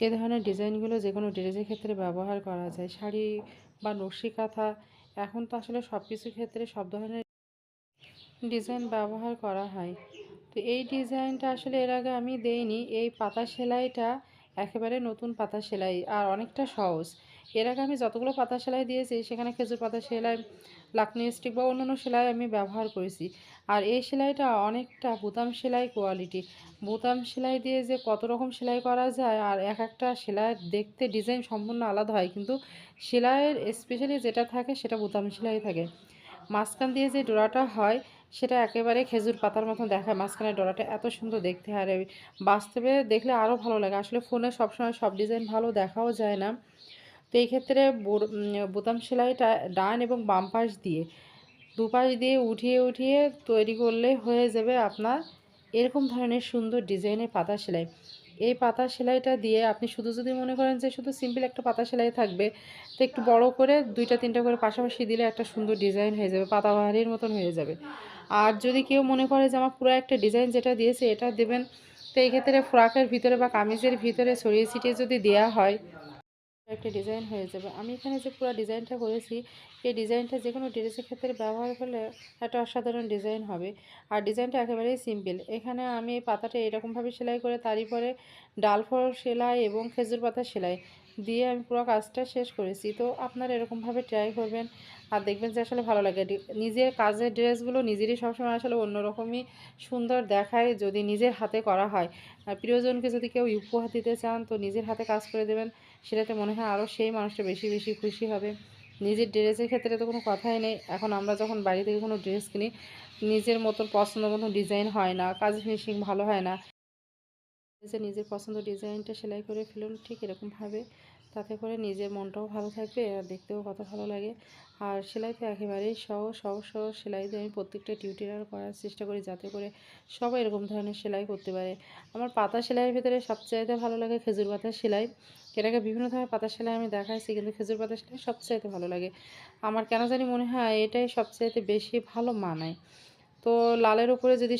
এ ধরনের ডিজাইনগুলো যে কোনো ড্রেসের ক্ষেত্রে ব্যবহার করা যায়। শাড়ি বা নকশি কাঁথা এখন তো আসলে সব কিছু ক্ষেত্রে সব ধরনের ডিজাইন ব্যবহার করা হয়। তো এই ডিজাইনটা আসলে এর আগে আমি দেইনি। এই পাতা সেলাইটা একেবারে নতুন পাতা সেলাই, আর অনেকটা সহজ। এর আগে আমি যতগুলো পাতা সেলাই দিয়েছি, সেখানে খেজুর পাতা সেলাই লাকনি স্টিক বা অন্যান্য সেলাই আমি ব্যবহার করেছি। আর এই সেলাইটা অনেকটা বোতাম সেলাই কোয়ালিটি বোতাম সেলাই দিয়ে যে কত রকম সেলাই করা যায় আর এক একটা সেলাইয়ের দেখতে ডিজাইন সম্পূর্ণ আলাদা হয়, কিন্তু সেলাইয়ের স্পেশালি যেটা থাকে সেটা বোতাম সেলাই থাকে। মাঝখান দিয়ে যে ডোরাটা হয়, সেটা একেবারে খেজুর পাতার মতো দেখায়। মাঝখানের ডোরাটা এত সুন্দর দেখতে আর বাস্তবে দেখলে আরও ভালো লাগে। আসলে ফোনে সবসময় সব ডিজাইন ভালো দেখাও যায় না। তো এই ক্ষেত্রে বোতাম সেলাইটা ডান এবং বাম পাশ দিয়ে, দুপাশ দিয়ে উঠিয়ে উঠিয়ে তৈরি করলে হয়ে যাবে আপনার এরকম ধরনের সুন্দর ডিজাইনের পাতা সেলাই। এই পাতা সেলাইটা দিয়ে আপনি শুধু যদি মনে করেন যে শুধু সিম্পল একটা পাতা সেলাই থাকবে, তো একটু বড় করে দুইটা, তিনটা করে পাশাপাশি দিলে একটা সুন্দর ডিজাইন হয়ে যাবে, পাতাবাহারির মতন হয়ে যাবে। আর যদি কেউ মনে করে যে আমার পুরো একটা ডিজাইন যেটা দিয়েছে এটা দেবেন, তো এই ক্ষেত্রে ফ্রকের ভিতরে বা কামিজের ভিতরে ছড়িয়ে ছিটিয়ে যদি দেওয়া হয় একটা ডিজাইন হয়ে যাবে। আমি এখানে যে পুরো ডিজাইনটা করেছি, এই ডিজাইনটা যে কোনো ড্রেসের ক্ষেত্রে ব্যবহার করলে একটা অসাধারণ ডিজাইন হবে। আর ডিজাইনটা একেবারেই সিম্পল এখানে আমি এই পাতাটা এরকমভাবে সেলাই করে, তারই পরে ডাল ফল সেলাই এবং খেজুর পাতা সেলাই দিয়ে আমি পুরো কাজটা শেষ করেছি। তো আপনারা এরকমভাবে ট্রাই করবেন। আর দেখবেন যে আসলে ভালো লাগে। নিজের কাজের ড্রেসগুলো নিজেরই সবসময় আসলে অন্যরকমই সুন্দর দেখায় যদি নিজের হাতে করা হয়। আর প্রিয়জনকে যদি কেউ উপহার দিতে চান, তো নিজের হাতে কাজ করে দেবেন, সেটাতে মনে হয় আরও সেই মানুষটা বেশি বেশি খুশি হবে। নিজের ড্রেসের ক্ষেত্রে তো কোনো কথাই নেই। এখন আমরা যখন বাড়ি থেকে কোনো ড্রেস কিনি, নিজের মতন পছন্দ মতন ডিজাইন হয় না কাজ ফিনিশিং ভালো হয় না। নিজের পছন্দ ডিজাইনটা সেলাই করে ফেলুন, ঠিক এরকমভাবে। তাতে করে নিজের মনটাও ভালো থাকবে আর দেখতেও কত ভালো লাগে। আর সেলাই তো একেবারেই সহজ সহজ সহজ সেলাই দিয়ে আমি প্রত্যেকটা টিউটোরিয়াল করার চেষ্টা করি যাতে করে সবাই এরকম ধরনের সেলাই করতে পারে। আমার পাতা সেলাইয়ের ভিতরে সবচাইতে ভালো লাগে খেজুর পাতার সেলাই। আগে বিভিন্ন ধরনের পাতা সেলাই আমি দেখাইছি কিন্তু খেজুর পাতা সেলাই সবচাইতে ভালো লাগে। আমার কেন জানি মনে হয় এটাই সবচাইতে বেশি ভালো মানায়। তো লালের উপরে যদি